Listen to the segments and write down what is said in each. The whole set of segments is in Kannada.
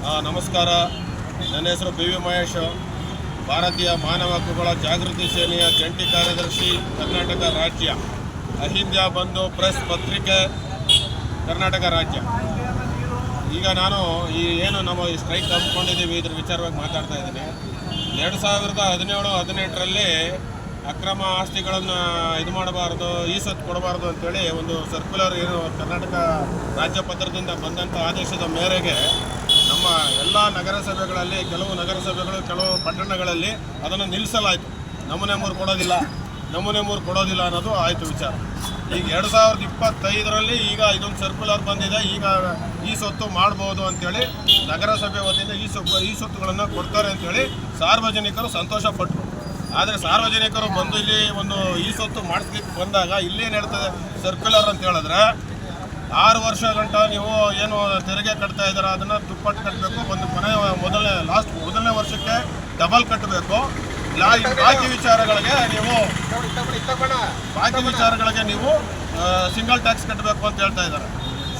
ನಮಸ್ಕಾರ. ನನ್ನ ಹೆಸರು ಬಿ ವಿ ಮಹೇಶ್. ಭಾರತೀಯ ಮಾನವ ಹಕ್ಕುಗಳ ಜಾಗೃತಿ ಸೇನೆಯ ಜಂಟಿ ಕಾರ್ಯದರ್ಶಿ, ಕರ್ನಾಟಕ ರಾಜ್ಯ. ಅಹಿಂದ್ಯ ಬಂಧು ಪ್ರೆಸ್ ಪತ್ರಿಕೆ, ಕರ್ನಾಟಕ ರಾಜ್ಯ. ಈಗ ನಾನು ಈ ಏನು ನಮ್ಮ ಈ ಸ್ಟ್ರೈಕ್ ಹಮ್ಮಿಕೊಂಡಿದ್ದೀವಿ ಇದ್ರ ವಿಚಾರವಾಗಿ ಮಾತಾಡ್ತಾ ಇದ್ದೀನಿ. ಎರಡು ಸಾವಿರದ ಹದಿನೇಳು, ಹದಿನೆಂಟರಲ್ಲಿ ಅಕ್ರಮ ಆಸ್ತಿಗಳನ್ನು ಇದು ಮಾಡಬಾರ್ದು ಈ ಸತ್ತು ಕೊಡಬಾರ್ದು ಅಂತೇಳಿ ಒಂದು ಸರ್ಕ್ಯುಲರ್ ಏನು ಕರ್ನಾಟಕ ರಾಜ್ಯ ಪತ್ರದಿಂದ ಬಂದಂಥ ಆದೇಶದ ಮೇರೆಗೆ ನಮ್ಮ ಎಲ್ಲ ನಗರಸಭೆಗಳಲ್ಲಿ, ಕೆಲವು ನಗರಸಭೆಗಳು, ಕೆಲವು ಪಟ್ಟಣಗಳಲ್ಲಿ ಅದನ್ನು ನಿಲ್ಲಿಸಲಾಯಿತು. ನಮೂನೆ ಮೂರು ಕೊಡೋದಿಲ್ಲ, ನಮೂನೆ ಮೂರು ಕೊಡೋದಿಲ್ಲ ಅನ್ನೋದು ಆಯಿತು ವಿಚಾರ. ಈಗ ಎರಡು ಸಾವಿರದ ಇಪ್ಪತ್ತೈದರಲ್ಲಿ ಈಗ ಇದೊಂದು ಸರ್ಕ್ಯುಲರ್ ಬಂದಿದೆ. ಈಗ ಈ ಸೊತ್ತು ಮಾಡ್ಬೋದು ಅಂತೇಳಿ ನಗರಸಭೆ ವತಿಯಿಂದ ಈ ಸೊ ಈ ಸೊತ್ತುಗಳನ್ನು ಕೊಡ್ತಾರೆ ಅಂತೇಳಿ ಸಾರ್ವಜನಿಕರು ಸಂತೋಷ ಪಟ್ಟರು ಆದರೆ ಸಾರ್ವಜನಿಕರು ಬಂದು ಇಲ್ಲಿ ಒಂದು ಈ ಸೊತ್ತು ಮಾಡಿಸ್ಲಿಕ್ಕೆ ಬಂದಾಗ ಇಲ್ಲೇನು ಹೇಳ್ತದೆ ಸರ್ಕ್ಯುಲರ್ ಅಂತ ಹೇಳಿದ್ರೆ ಆರು ವರ್ಷ ಗಂಟ ನೀವು ಏನು ತೆರಿಗೆ ಕಟ್ತಾ ಇದ್ದೀರ, ಅದನ್ನು ದುಪ್ಪಟ್ಟು ಕಟ್ಟಬೇಕು ಒಂದು ಕೊನೆ, ಮೊದಲನೇ ಲಾಸ್ಟ್ ಮೊದಲನೇ ವರ್ಷಕ್ಕೆ ಡಬಲ್ ಕಟ್ಟಬೇಕು. ಬಾಕಿ ವಿಚಾರಗಳಿಗೆ ನೀವು, ಬಾಕಿ ವಿಚಾರಗಳಿಗೆ ನೀವು ಸಿಂಗಲ್ ಟ್ಯಾಕ್ಸ್ ಕಟ್ಟಬೇಕು ಅಂತ ಹೇಳ್ತಾ ಇದ್ದಾರೆ.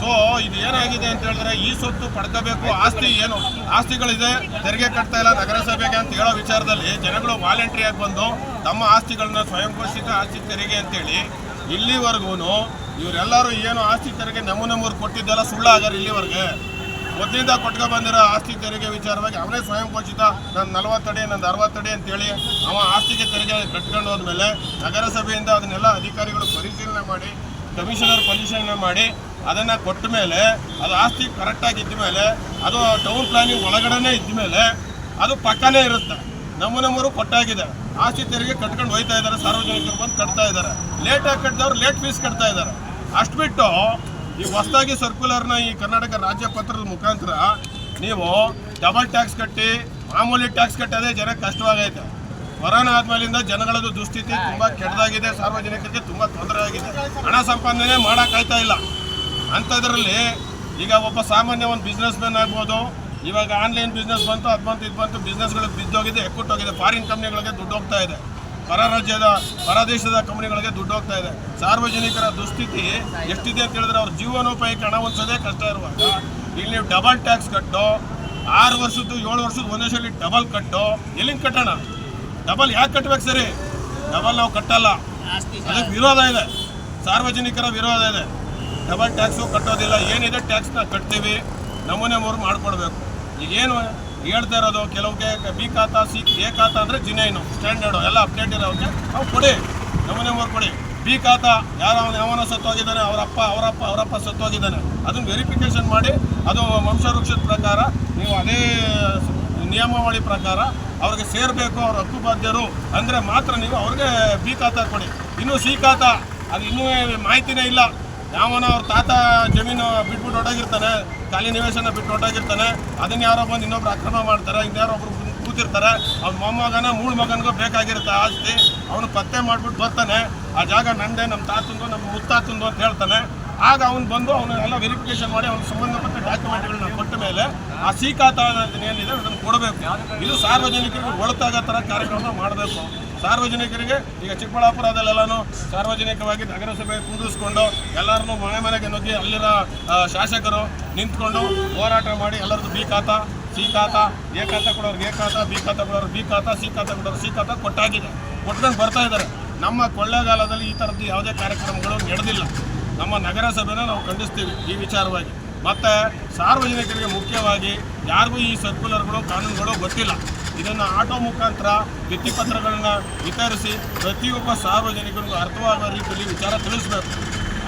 ಸೊ ಇದು ಏನಾಗಿದೆ ಅಂತ ಹೇಳಿದ್ರೆ, ಈ ಸೊತ್ತು ಪಡ್ಕೋಬೇಕು. ಆಸ್ತಿ ಏನು? ಆಸ್ತಿಗಳಿದೆ, ತೆರಿಗೆ ಕಟ್ತಾ ಇಲ್ಲ ನಗರಸಭೆಗೆ ಅಂತ ಹೇಳೋ ವಿಚಾರದಲ್ಲಿ ಜನಗಳು ವಾಲಂಟ್ರಿಯಾಗಿ ಬಂದು ತಮ್ಮ ಆಸ್ತಿಗಳನ್ನ ಸ್ವಯಂ ಘೋಷಿತ ಆಸ್ತಿ ತೆರಿಗೆ ಅಂತೇಳಿ ಇಲ್ಲಿವರೆಗೂ ಇವರೆಲ್ಲರೂ ಏನು ಆಸ್ತಿ ತೆರಿಗೆ ನಮೂನೆ ಮೂರು ಕೊಟ್ಟಿದ್ದೆಲ್ಲ ಸುಳ್ಳಾಗಾರ ಇಲ್ಲಿವರೆಗೆ. ಮೊದಲಿಂದ ಕೊಟ್ಕೊ ಬಂದಿರೋ ಆಸ್ತಿ ತೆರಿಗೆ ವಿಚಾರವಾಗಿ ಅವನೇ ಸ್ವಯಂ ಘೋಷಿತ. ನನ್ನ ನಲವತ್ತಡಿ ನಂದು ಅರವತ್ತಡಿ ಅಂತೇಳಿ ಅವ ಆಸ್ತಿಗೆ ತೆರಿಗೆ ಕಟ್ಕೊಂಡು ಹೋದ್ಮೇಲೆ ನಗರಸಭೆಯಿಂದ ಅದನ್ನೆಲ್ಲ ಅಧಿಕಾರಿಗಳು ಪರಿಶೀಲನೆ ಮಾಡಿ, ಕಮಿಷನರ್ ಪರಿಶೀಲನೆ ಮಾಡಿ ಅದನ್ನು ಕೊಟ್ಟ ಮೇಲೆ ಅದು ಆಸ್ತಿ ಕರೆಕ್ಟಾಗಿ ಇದ್ದ ಮೇಲೆ ಅದು ಟೌನ್ ಪ್ಲಾನಿಂಗ್ ಒಳಗಡೆನೇ ಇದ್ದ ಮೇಲೆ ಅದು ಪಕ್ಕನೇ ಇರುತ್ತೆ. ನಮ್ಮ ನಮ್ಮರು ಕೊಟ್ಟಾಗಿದೆ. ಆಸ್ತಿ ತೆರಿಗೆ ಕಟ್ಕೊಂಡು ಹೋಯ್ತಾ ಇದ್ದಾರೆ, ಸಾರ್ವಜನಿಕರು ಬಂದು ಕಟ್ತಾ ಇದ್ದಾರೆ. ಲೇಟಾಗಿ ಕಟ್ಟಿದವ್ರು ಲೇಟ್ ಫೀಸ್ ಕಟ್ತಾ ಇದ್ದಾರೆ. ಅಷ್ಟು ಬಿಟ್ಟು ಈ ಹೊಸದಾಗಿ ಸರ್ಕ್ಯುಲರ್ನ ಈ ಕರ್ನಾಟಕ ರಾಜ್ಯ ಪತ್ರದ ಮುಖಾಂತರ ನೀವು ಡಬಲ್ ಟ್ಯಾಕ್ಸ್ ಕಟ್ಟಿ, ಮಾಮೂಲಿ ಟ್ಯಾಕ್ಸ್ ಕಟ್ಟೋದೇ ಜನಕ್ಕೆ ಕಷ್ಟವಾಗೈತೆ. ಕೊರೋನಾ ಆದ್ಮೇಲಿಂದ ಜನಗಳದ್ದು ದುಸ್ಥಿತಿ ತುಂಬಾ ಕೆಟ್ಟದಾಗಿದೆ, ಸಾರ್ವಜನಿಕರಿಗೆ ತುಂಬಾ ತೊಂದರೆ ಆಗಿದೆ. ಹಣ ಸಂಪಾದನೆ ಮಾಡೋಕ್ಕಾಯ್ತಾ ಇಲ್ಲ. ಅಂಥದ್ರಲ್ಲಿ ಈಗ ಒಬ್ಬ ಸಾಮಾನ್ಯ ಒಂದು ಬಿಸ್ನೆಸ್ ಮ್ಯಾನ್ ಆಗ್ಬೋದು ಇವಾಗ ಆನ್ಲೈನ್ ಬಿಸ್ನೆಸ್ ಬಂತು ಅದು ಬಂತು ಇದು ಬಂತು ಬಿಸ್ನೆಸ್ಗಳಿಗೆ ಬಿದ್ದೋಗಿದೆ ಎಕ್ಕುಟ್ಟೋಗಿದೆ ಫಾರಿನ್ ಕಂಪ್ನಿಗಳಿಗೆ ದುಡ್ಡು ಹೋಗ್ತಾ ಇದೆ. ಹೊರ ರಾಜ್ಯದ ಹೊರ ದೇಶದ ಕಂಪ್ನಿಗಳಿಗೆ ದುಡ್ಡು ಹೋಗ್ತಾ ಇದೆ. ಸಾರ್ವಜನಿಕರ ದುಸ್ಥಿತಿ ಎಷ್ಟಿದೆ ಅಂತ ಹೇಳಿದ್ರೆ ಅವ್ರ ಜೀವನೋಪಾಯಕ್ಕೆ ಹಣ ಹೊಂದಿಸೋದೇ ಕಷ್ಟ ಇರುವಾಗ ಇಲ್ಲಿ ನೀವು ಡಬಲ್ ಟ್ಯಾಕ್ಸ್ ಕಟ್ಟು ಆರು ವರ್ಷದ್ದು ಏಳು ವರ್ಷದ ಒಂದೇ ಸಲ ಡಬಲ್ ಕಟ್ಟು ಎಲ್ಲಿಂದ ಕಟ್ಟೋಣ? ಡಬಲ್ ಯಾಕೆ ಕಟ್ಬೇಕು ಸರಿ? ಡಬಲ್ ನಾವು ಕಟ್ಟಲ್ಲ. ಅದಕ್ಕೆ ವಿರೋಧ ಇದೆ. ಸಾರ್ವಜನಿಕರ ವಿರೋಧ ಇದೆ. ಡಬಲ್ ಟ್ಯಾಕ್ಸು ಕಟ್ಟೋದಿಲ್ಲ. ಏನಿದೆ? ಟ್ಯಾಕ್ಸ್ನ ಕಟ್ತೀವಿ. ನಮೂನೆ ಮೂರು ಮಾಡ್ಕೊಡ್ಬೇಕು. ಈಗೇನು ಹೇಳ್ತಾ ಇರೋದು ಕೆಲವಕ್ಕೆ ಬಿ ಖಾತಾ, ಸಿ, ಎ ಖಾತಾ ಅಂದರೆ ಜಿನೈನು ಸ್ಟ್ಯಾಂಡರ್ಡು ಎಲ್ಲ ಅಪ್ಡೇಟ್ ಇರೋಕ್ಕೆ ಅವು ಕೊಡಿ. ನಮೂನೆ ಮೂರು ಕೊಡಿ. ಬಿ ಖಾತಾ, ಯಾರೋ ಯಾವನ ಸತ್ತೋಗಿದ್ದಾನೆ ಅವರಪ್ಪ ಅವರಪ್ಪ ಅವರಪ್ಪ ಸತ್ತೋಗಿದ್ದಾನೆ. ಅದನ್ನು ವೆರಿಫಿಕೇಶನ್ ಮಾಡಿ, ಅದು ವಂಶವೃಕ್ಷದ ಪ್ರಕಾರ, ನೀವು ಅದೇ ನಿಯಮಾವಳಿ ಪ್ರಕಾರ ಅವ್ರಿಗೆ ಸೇರಬೇಕು, ಅವ್ರ ಹಕ್ಕು ಬಾಧ್ಯರು ಅಂದರೆ ಮಾತ್ರ ನೀವು ಅವ್ರಿಗೆ ಬಿ ಖಾತಾ ಕೊಡಿ. ಇನ್ನು ಸಿ ಖಾತಾ, ಅದು ಇನ್ನೂ ಮಾಹಿತಿನೇ ಇಲ್ಲ. ಯಾವನ ಅವ್ರ ತಾತ ಜಮೀನು ಬಿಟ್ಬಿಟ್ಟು ಹೊಟ್ಟೋಗಿರ್ತಾನೆ ಖಾಲಿ ನಿವೇಶನ ಬಿಟ್ಟು ಹೊರಟಾಗಿರ್ತಾನೆ ಅದನ್ನ ಯಾರೋ ಬಂದು ಇನ್ನೊಬ್ರು ಅಕ್ರಮ ಮಾಡ್ತಾರೆ ಇನ್ಯಾರೋ ಒಬ್ರು ಕೂತಿರ್ತಾರೆ, ಅವ್ನ ಮೊಮ್ಮಗನ ಮೂಳು ಮಗನಿಗೂ ಬೇಕಾಗಿರುತ್ತೆ ಆಸ್ತಿ, ಅವನು ಪತ್ತೆ ಮಾಡ್ಬಿಟ್ಟು ಬರ್ತಾನೆ. ಆ ಜಾಗ ನಂದೆ ನಮ್ಮ ತಾತಂದು ನಮ್ಮ ಮುತ್ತಾತಂದು ಅಂತ ಹೇಳ್ತಾನೆ. ಆಗ ಅವ್ನು ಬಂದು ಅವನು ಎಲ್ಲ ವೆರಿಫಿಕೇಶನ್ ಮಾಡಿ ಅವ್ನಿಗೆ ಸಂಬಂಧಪಟ್ಟ ಡಾಕ್ಯುಮೆಂಟ್ಗಳನ್ನ ಕೊಟ್ಟ ಮೇಲೆ ಆ ಸಿ ಖಾತಾ ಏನಿದೆ ಅದನ್ನು ಕೊಡಬೇಕು. ಇದು ಸಾರ್ವಜನಿಕರಿಗೆ ಒಳತಾಗೋ ಥರ ಕಾರ್ಯಕ್ರಮ ಮಾಡಬೇಕು. ಸಾರ್ವಜನಿಕರಿಗೆ, ಈಗ ಚಿಕ್ಕಬಳ್ಳಾಪುರದಲ್ಲೆಲ್ಲಾನು ಸಾರ್ವಜನಿಕವಾಗಿ ನಗರಸಭೆ ಕೂಡಿಸ್ಕೊಂಡು ಎಲ್ಲರನ್ನೂ ಮನೆ ಮನೆಗೆ ನುಗ್ಗಿ ಅಲ್ಲಿರೋ ಶಾಸಕರು ನಿಂತ್ಕೊಂಡು ಹೋರಾಟ ಮಾಡಿ ಎಲ್ಲರದ್ದು ಬಿ ಖಾತಾ ಸಿ ಖಾತಾ, ಎ ಖಾತಾ ಕೊಡೋರು ಎ ಖಾತಾ, ಬಿ ಖಾತಾ ಕೊಡೋರು ಬಿ ಖಾತಾ, ಸಿ ಖಾತಾ ಕೊಡೋರು ಸಿ ಖಾತಾ ಕೊಟ್ಟಾಗಿದೆ. ಕೊಟ್ಟದಾಗ ಬರ್ತಾ ಇದ್ದಾರೆ. ನಮ್ಮ ಕೊಳ್ಳೇಗಾಲದಲ್ಲಿ ಈ ಥರದ್ದು ಯಾವುದೇ ಕಾರ್ಯಕ್ರಮಗಳು ನಡೆದಿಲ್ಲ. ನಮ್ಮ ನಗರಸಭೆನ ನಾವು ಖಂಡಿಸ್ತೀವಿ ಈ ವಿಚಾರವಾಗಿ. ಮತ್ತು ಸಾರ್ವಜನಿಕರಿಗೆ ಮುಖ್ಯವಾಗಿ ಯಾರಿಗೂ ಈ ಸರ್ಕ್ಯುಲರ್ಗಳು, ಕಾನೂನುಗಳು ಗೊತ್ತಿಲ್ಲ. ಇದನ್ನು ಆಟೋ ಮುಖಾಂತರ ಭಿತ್ತಿಪತ್ರಗಳನ್ನು ವಿತರಿಸಿ ಪ್ರತಿಯೊಬ್ಬ ಸಾರ್ವಜನಿಕರಿಗೂ ಅರ್ಥವಾಗುವ ರೀತಿಯಲ್ಲಿ ವಿಚಾರ ತಿಳಿಸ್ಬೇಕು.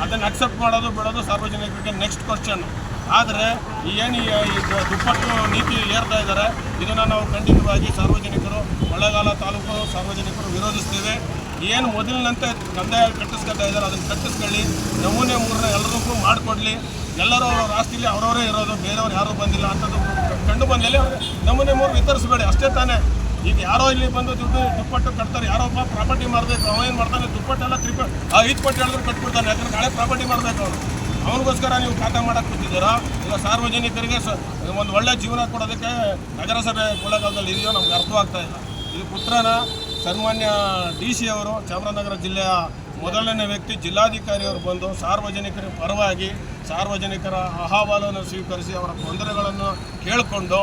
ಅದನ್ನು ಅಕ್ಸೆಪ್ಟ್ ಮಾಡೋದು, ಬಿಡೋದು ಸಾರ್ವಜನಿಕರಿಗೆ ನೆಕ್ಸ್ಟ್ ಕ್ವಶನ್ ಆದರೆ ಏನು ಈ ದುಪ್ಪಟ್ಟು ನೀತಿ ಏರ್ತಾ ಇದ್ದಾರೆ, ಇದನ್ನು ನಾವು ಖಂಡಿತವಾಗಿ ಸಾರ್ವಜನಿಕರು, ಕೊಳ್ಳೇಗಾಲ ತಾಲೂಕು ಸಾರ್ವಜನಿಕರು ವಿರೋಧಿಸ್ತೇವೆ. ಏನು ಮೊದಲಿನಂತೆ ಕಂದಾಯ ಕಟ್ಟಿಸ್ಕೊತಾ ಇದ್ದಾರೆ, ಅದನ್ನು ಕಟ್ಟಿಸ್ಕೊಳ್ಳಿ. ನಮೂನೆ ಮೂರನ್ನ ಎಲ್ಲರಿಗೂ ಮಾಡಿಕೊಡ್ಲಿ. ಎಲ್ಲರೂ ಅವರ ಆಸ್ತಿಲಿ ಅವರವರೇ ಇರೋದು, ಬೇರೆಯವ್ರು ಯಾರೂ ಬಂದಿಲ್ಲ ಅಂಥದ್ದು ಕಂಡು ಬಂದಲ್ಲಿ. ನಮೂನೆ ಮೂರು ವಿತರಿಸಬೇಡಿ, ಅಷ್ಟೇ ತಾನೇ. ಈಗ ಯಾರೋ ಇಲ್ಲಿ ಬಂದು ದುಡ್ಡು, ದುಪ್ಪಟ್ಟು ಕಟ್ತಾರೆ, ಯಾರೋ ಒಬ್ಬ ಪ್ರಾಪರ್ಟಿ ಮಾಡಬೇಕು ಅವ ಏನು ಮಾಡ್ತಾನೆ, ದುಪ್ಪಟ್ಟೆಲ್ಲ ತ್ರಿಪ ಐದು ಪಟ್ಟು ಹೇಳಿದ್ರು ಕಟ್ಬಿಡ್ತಾನೆ ಯಾಕಂದ್ರೆ ನಾಳೆ ಪ್ರಾಪರ್ಟಿ ಮಾಡಬೇಕು ಅವನು. ಅವನಿಗೋಸ್ಕರ ನೀವು ಪಾಠ ಮಾಡಕ್ಕೆ ಕೂತಿದ್ದೀರಾ? ಈಗ ಸಾರ್ವಜನಿಕರಿಗೆ ಒಂದು ಒಳ್ಳೆ ಜೀವನ ಕೊಡೋದಕ್ಕೆ ನಗರಸಭೆ ಕೊಳ್ಳಗಾಲದಲ್ಲಿ ಇದೆಯೋ ನಮ್ಗೆ ಅರ್ಥವಾಗ್ತಾ ಇಲ್ಲ. ಇದು ಪುತ್ರನ ಸನ್ಮಾನ್ಯ ಡಿ ಸಿ ಅವರು, ಚಾಮರಾಜನಗರ ಜಿಲ್ಲೆಯ ಮೊದಲನೇ ವ್ಯಕ್ತಿ ಜಿಲ್ಲಾಧಿಕಾರಿಯವರು ಬಂದು ಸಾರ್ವಜನಿಕರ ಪರವಾಗಿ ಸಾರ್ವಜನಿಕರ ಅಹವಾಲನ್ನು ಸ್ವೀಕರಿಸಿ ಅವರ ತೊಂದರೆಗಳನ್ನು ಕೇಳಿಕೊಂಡು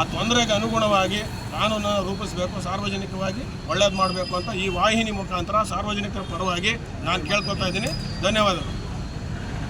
ಆ ತೊಂದರೆಗೆ ಅನುಗುಣವಾಗಿ ಕಾನೂನನ್ನು ರೂಪಿಸಬೇಕು, ಸಾರ್ವಜನಿಕವಾಗಿ ಒಳ್ಳೇದು ಮಾಡಬೇಕು ಅಂತ ಈ ವಾಹಿನಿ ಮುಖಾಂತರ ಸಾರ್ವಜನಿಕರ ಪರವಾಗಿ ನಾನು ಕೇಳ್ಕೊತಾ ಇದ್ದೀನಿ. ಧನ್ಯವಾದಗಳು.